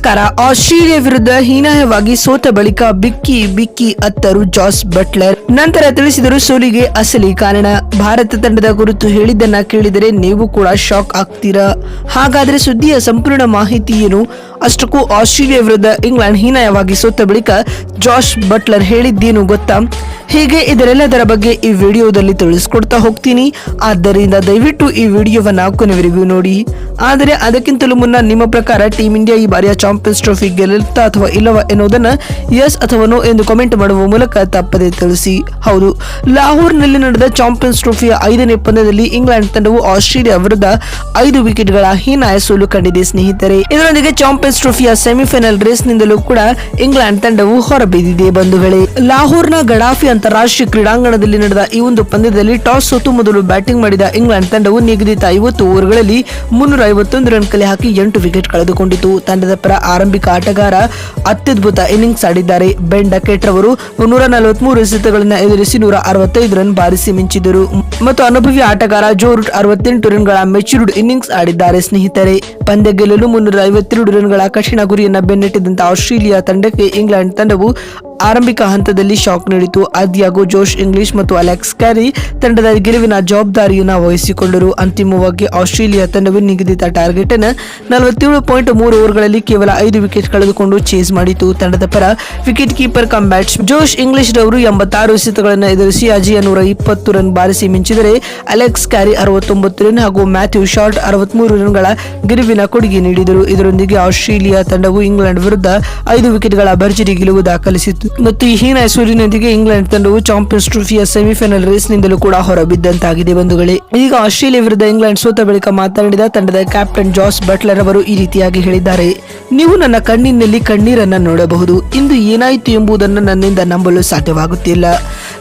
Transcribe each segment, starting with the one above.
ನಮಸ್ಕಾರ. ಆಸ್ಟ್ರೇಲಿಯಾ ವಿರುದ್ಧ ಹೀನಾಯವಾಗಿ ಸೋತ ಬಳಿಕ ಬಿಕ್ಕಿ ಬಿಕ್ಕಿ ಅತ್ತರು ಜಾಸ್ ಬಟ್ಲರ್. ನಂತರ ತಿಳಿಸಿದರು ಸೋಲಿಗೆ ಅಸಲಿ ಕಾರಣ. ಭಾರತ ತಂಡದ ಕುರಿತು ಹೇಳಿದ್ದನ್ನ ಕೇಳಿದರೆ ನೀವು ಕೂಡ ಶಾಕ್ ಆಗ್ತೀರಾ? ಹಾಗಾದ್ರೆ ಸುದ್ದಿಯ ಸಂಪೂರ್ಣ ಮಾಹಿತಿ ಏನು? ಅಷ್ಟಕ್ಕೂ ಆಸ್ಟ್ರೇಲಿಯಾ ವಿರುದ್ಧ ಇಂಗ್ಲೆಂಡ್ ಹೀನಾಯವಾಗಿ ಸೋತ ಬಳಿಕ ಜಾಸ್ ಬಟ್ಲರ್ ಹೇಳಿದ್ದೇನು ಗೊತ್ತಾ? ಹೀಗೆ ಇದರೆಲ್ಲದರ ಬಗ್ಗೆ ಈ ವಿಡಿಯೋದಲ್ಲಿ ತಿಳಿಸ್ಕೊಡ್ತಾ ಹೋಗ್ತೀನಿ. ಆದ್ದರಿಂದ ದಯವಿಟ್ಟು ಈ ವಿಡಿಯೋವನ್ನು ಕೊನೆವರೆಗೂ ನೋಡಿ. ಆದರೆ ಅದಕ್ಕಿಂತಲೂ ಮುನ್ನ ನಿಮ್ಮ ಪ್ರಕಾರ ಟೀಮ್ ಇಂಡಿಯಾ ಈ ಬಾರಿಯ ಚಾಂಪಿಯನ್ಸ್ ಟ್ರೋಫಿ ಗೆಲ್ಲುತ್ತಾ ಅಥವಾ ಇಲ್ಲವ ಎನ್ನುವುದನ್ನ ಎಸ್ ಅಥವಾ ನೋ ಎಂದು ಕಾಮೆಂಟ್ ಮಾಡುವ ಮೂಲಕ ತಪ್ಪದೆ ತಿಳಿಸಿ. ಹೌದು, ಲಾಹೋರ್ನಲ್ಲಿ ನಡೆದ ಚಾಂಪಿಯನ್ಸ್ ಟ್ರೋಫಿಯ ಐದನೇ ಪಂದ್ಯದಲ್ಲಿ ಇಂಗ್ಲೆಂಡ್ ತಂಡವು ಆಸ್ಟ್ರೇಲಿಯಾ ವಿರುದ್ಧ ಐದು ವಿಕೆಟ್ಗಳ ಹೀನಾಯ ಸೋಲು ಕಂಡಿದೆ ಸ್ನೇಹಿತರೆ. ಇದರೊಂದಿಗೆ ಚಾಂಪಿಯನ್ಸ್ ಟ್ರೋಫಿಯ ಸೆಮಿಫೈನಲ್ ರೇಸ್ನಿಂದಲೂ ಕೂಡ ಇಂಗ್ಲೆಂಡ್ ತಂಡವು ಹೊರಬಿದ್ದಿದೆ ಬಂಧುಗಳೇ. ಲಾಹೋರ್ನ ಗಡಾಫಿ ಅಂತಾರಾಷ್ಟ್ರೀಯ ಕ್ರೀಡಾಂಗಣದಲ್ಲಿ ನಡೆದ ಈ ಒಂದು ಪಂದ್ಯದಲ್ಲಿ ಟಾಸ್ ಸೋತು ಮೊದಲು ಬ್ಯಾಟಿಂಗ್ ಮಾಡಿದ ಇಂಗ್ಲೆಂಡ್ ತಂಡವು ನಿಗದಿತ ಐವತ್ತು ಓವರ್ಗಳಲ್ಲಿ ಮುನ್ನೂರ ಐವತ್ತೊಂದು ರನ್ ಕಲೆ ಹಾಕಿ ಎಂಟು ವಿಕೆಟ್ ಕಳೆದುಕೊಂಡಿತು. ತಂಡದ ಪರ ಆರಂಭಿಕ ಆಟಗಾರ ಅತ್ಯದ್ಭುತ ಇನ್ನಿಂಗ್ಸ್ ಆಡಿದ್ದಾರೆ. ಬೆನ್ ಡಕೆಟ್ ಅವರು ನೂರ ನಲವತ್ಮೂರು ಎಸೆತಗಳನ್ನು ಎದುರಿಸಿ ನೂರ ಅರವತ್ತೈದು ರನ್ ಬಾರಿಸಿ ಮಿಂಚಿದರು ಮತ್ತು ಅನುಭವಿ ಆಟಗಾರ ಜೋರ್ಟ್ ಅರವತ್ತೆಂಟು ರನ್ಗಳ ಮೆಚ್ಯೂರ್ಡ್ ಇನ್ನಿಂಗ್ಸ್ ಆಡಿದ್ದಾರೆ. ಸ್ನೇಹಿತರೆ ಪಂದ್ಯ ಗೆಲ್ಲಲು ಮುನ್ನೂರ ಐವತ್ತೆರಡು ರನ್ಗಳ ಕಠಿಣ ಗುರಿಯನ್ನು ಬೆನ್ನಟ್ಟಿದಂತ ಆಸ್ಟ್ರೇಲಿಯಾ ತಂಡಕ್ಕೆ ಇಂಗ್ಲೆಂಡ್ ತಂಡವು ಆರಂಭಿಕ ಹಂತದಲ್ಲಿ ಶಾಕ್ ನೀಡಿತು. ಆದಿಯಾಗೋ ಜೋಶ್, ಇಂಗ್ಲಿಷ್ ಮತ್ತು ಅಲೆಕ್ಸ್ ಕ್ಯಾರಿ ತಂಡದ ಗೆಲುವಿನ ಜವಾಬ್ದಾರಿಯನ್ನು ವಹಿಸಿಕೊಂಡರು. ಅಂತಿಮವಾಗಿ ಆಸ್ಟ್ರೇಲಿಯಾ ತಂಡವು ನಿಗದಿತ ಟಾರ್ಗೆಟ್ ಅನ್ನು ನಲವತ್ತೇಳು ಪಾಯಿಂಟ್ ಮೂರು ಓವರ್ಗಳಲ್ಲಿ ಕೇವಲ ಐದು ವಿಕೆಟ್ ಕಳೆದುಕೊಂಡು ಚೇಸ್ ಮಾಡಿತು. ತಂಡದ ಪರ wicket keeper cum batsman Josh Inglis ರವರು ಎಂಬತ್ತಾರು ಎಸೆತಗಳನ್ನು ಎದುರಿಸಿ ಅಜಿಯ ನೂರ ಇಪ್ಪತ್ತು ರನ್ ಬಾರಿಸಿ ಮಿಂಚಿದರೆ ಅಲೆಕ್ಸ್ ಕ್ಯಾರಿ ಅರವತ್ತೊಂಬತ್ತು ರನ್ ಹಾಗೂ ಮ್ಯಾಥ್ಯೂ ಶಾರ್ಟ್ ಅರವತ್ಮೂರು ರನ್ಗಳ ಗೆಲುವಿನ ಕೊಡುಗೆ ನೀಡಿದರು. ಇದರೊಂದಿಗೆ ಆಸ್ಟ್ರೇಲಿಯಾ ತಂಡವು ಇಂಗ್ಲೆಂಡ್ ವಿರುದ್ಧ ಐದು ವಿಕೆಟ್ಗಳ ಭರ್ಜರಿ ಗೆಲುವು ದಾಖಲಿಸಿತು ಮತ್ತು ಈ ಹೀನ ಸೂರಿನೊಂದಿಗೆ ಇಂಗ್ಲೆಂಡ್ ತಂಡವು ಚಾಂಪಿಯನ್ಸ್ ಟ್ರೋಫಿಯ ಸೆಮಿಫೈನಲ್ ರೇಸ್ನಿಂದಲೂ ಕೂಡ ಹೊರಬಿದ್ದಂತಾಗಿದೆ ಬಂಧುಗಳೇ. ಈಗ ಆಸ್ಟ್ರೇಲಿಯಾ ವಿರುದ್ಧ ಇಂಗ್ಲೆಂಡ್ ಸೋತ ಬಳಿಕ ಮಾತನಾಡಿದ ತಂಡದ ಕ್ಯಾಪ್ಟನ್ ಜಾಸ್ ಬಟ್ಲರ್ ಅವರು ಈ ರೀತಿಯಾಗಿ ಹೇಳಿದ್ದಾರೆ. ನೀವು ನನ್ನ ಕಣ್ಣಿನಲ್ಲಿ ಕಣ್ಣೀರನ್ನ ನೋಡಬಹುದು. ಇಂದು ಏನಾಯಿತು ಎಂಬುದನ್ನು ನನ್ನಿಂದ ನಂಬಲು ಸಾಧ್ಯವಾಗುತ್ತಿಲ್ಲ.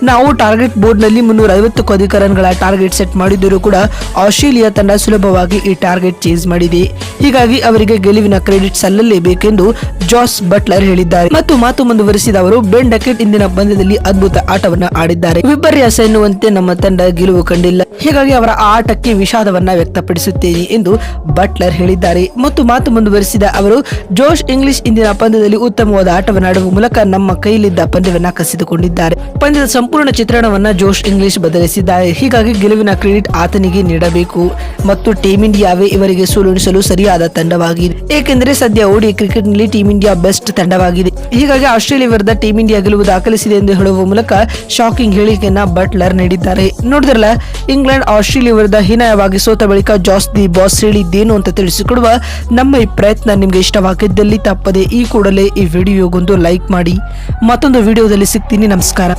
ನಾವು ಟಾರ್ಗೆಟ್ ಬೋರ್ಡ್ನಲ್ಲಿ ಮುನ್ನೂರ ಐವತ್ತಕ್ಕೂ ಅಧಿಕ ರನ್ಗಳ ಟಾರ್ಗೆಟ್ ಸೆಟ್ ಮಾಡಿದ್ದರೂ ಕೂಡ ಆಸ್ಟ್ರೇಲಿಯಾ ತಂಡ ಸುಲಭವಾಗಿ ಈ ಟಾರ್ಗೆಟ್ ಚೇಸ್ ಮಾಡಿದೆ. ಹೀಗಾಗಿ ಅವರಿಗೆ ಗೆಲುವಿನ ಕ್ರೆಡಿಟ್ ಸಲ್ಲಲೇಬೇಕೆಂದು ಜಾಸ್ ಬಟ್ಲರ್ ಹೇಳಿದ್ದಾರೆ. ಮತ್ತು ಮಾತು ಮುಂದುವರಿಸಿದ ಅವರು, ಬೆನ್ ಡಕೆಟ್ ಇಂದಿನ ಪಂದ್ಯದಲ್ಲಿ ಅದ್ಭುತ ಆಟವನ್ನ ಆಡಿದ್ದಾರೆ. ವಿಪರ್ಯಾಸ ಎನ್ನುವಂತೆ ನಮ್ಮ ತಂಡ ಗೆಲುವು ಕಂಡಿಲ್ಲ. ಹೀಗಾಗಿ ಅವರ ಆಟಕ್ಕೆ ವಿಷಾದವನ್ನ ವ್ಯಕ್ತಪಡಿಸುತ್ತೇನೆ ಎಂದು ಬಟ್ಲರ್ ಹೇಳಿದ್ದಾರೆ. ಮತ್ತು ಮಾತು ಮುಂದುವರಿಸಿದ ಅವರು, ಜೋಶ್ ಇಂಗ್ಲಿಷ್ ಇಂದಿನ ಪಂದ್ಯದಲ್ಲಿ ಉತ್ತಮವಾದ ಆಟವನ್ನು ಆಡುವ ಮೂಲಕ ನಮ್ಮ ಕೈಯಲ್ಲಿದ್ದ ಪಂದ್ಯವನ್ನ ಕಸಿದುಕೊಂಡಿದ್ದಾರೆ. ಪಂದ್ಯದ ಸಂಪೂರ್ಣ ಚಿತ್ರಣವನ್ನ ಜೋಶ್ ಇಂಗ್ಲಿಷ್ ಬದಲಿಸಿದ್ದಾರೆ. ಹೀಗಾಗಿ ಗೆಲುವಿನ ಕ್ರೆಡಿಟ್ ಆತನಿಗೆ ನೀಡಬೇಕು ಮತ್ತು ಟೀಮ್ ಇಂಡಿಯಾವೇ ಇವರಿಗೆ ಸೋಲುಣಿಸಲು ಸರಿಯಾದ ತಂಡವಾಗಿದೆ. ಏಕೆಂದರೆ ಸದ್ಯ ಓಡಿ ಕ್ರಿಕೆಟ್ನಲ್ಲಿ ಟೀಮ್ ಇಂಡಿಯಾ ಬೆಸ್ಟ್ ತಂಡವಾಗಿದೆ. ಹೀಗಾಗಿ ಆಸ್ಟ್ರೇಲಿಯಾ ವಿರುದ್ಧ ಟೀಮ್ ಇಂಡಿಯಾ ಗೆಲುವು ದಾಖಲಿಸಿದೆ ಎಂದು ಹೇಳುವ ಮೂಲಕ ಶಾಕಿಂಗ್ ಹೇಳಿಕೆಯನ್ನ ಬಟ್ಲರ್ ನೀಡಿದ್ದಾರೆ. ನೋಡಿದ್ರಲ್ಲ, ಇಂಗ್ಲೆಂಡ್ ಆಸ್ಟ್ರೇಲಿಯಾ ವಿರುದ್ಧ ಹೀನಾಯವಾಗಿ ಸೋತ ಬಳಿಕ ಜಾಸ್ ದಿ ಬಾಸ್ ಹೇಳಿದ್ದೇನು ಅಂತ ತಿಳಿಸಿಕೊಡುವ ನಮ್ಮ ಈ ಪ್ರಯತ್ನ ನಿಮ್ಗೆ ಇಷ್ಟವಾಗಿದ್ದಲ್ಲಿ ತಪ್ಪದೆ ಈ ಕೂಡಲೇ ಈ ವಿಡಿಯೋಗೊಂದು ಲೈಕ್ ಮಾಡಿ. ಮತ್ತೊಂದು ವಿಡಿಯೋದಲ್ಲಿ ಸಿಗ್ತೀನಿ. ನಮಸ್ಕಾರ.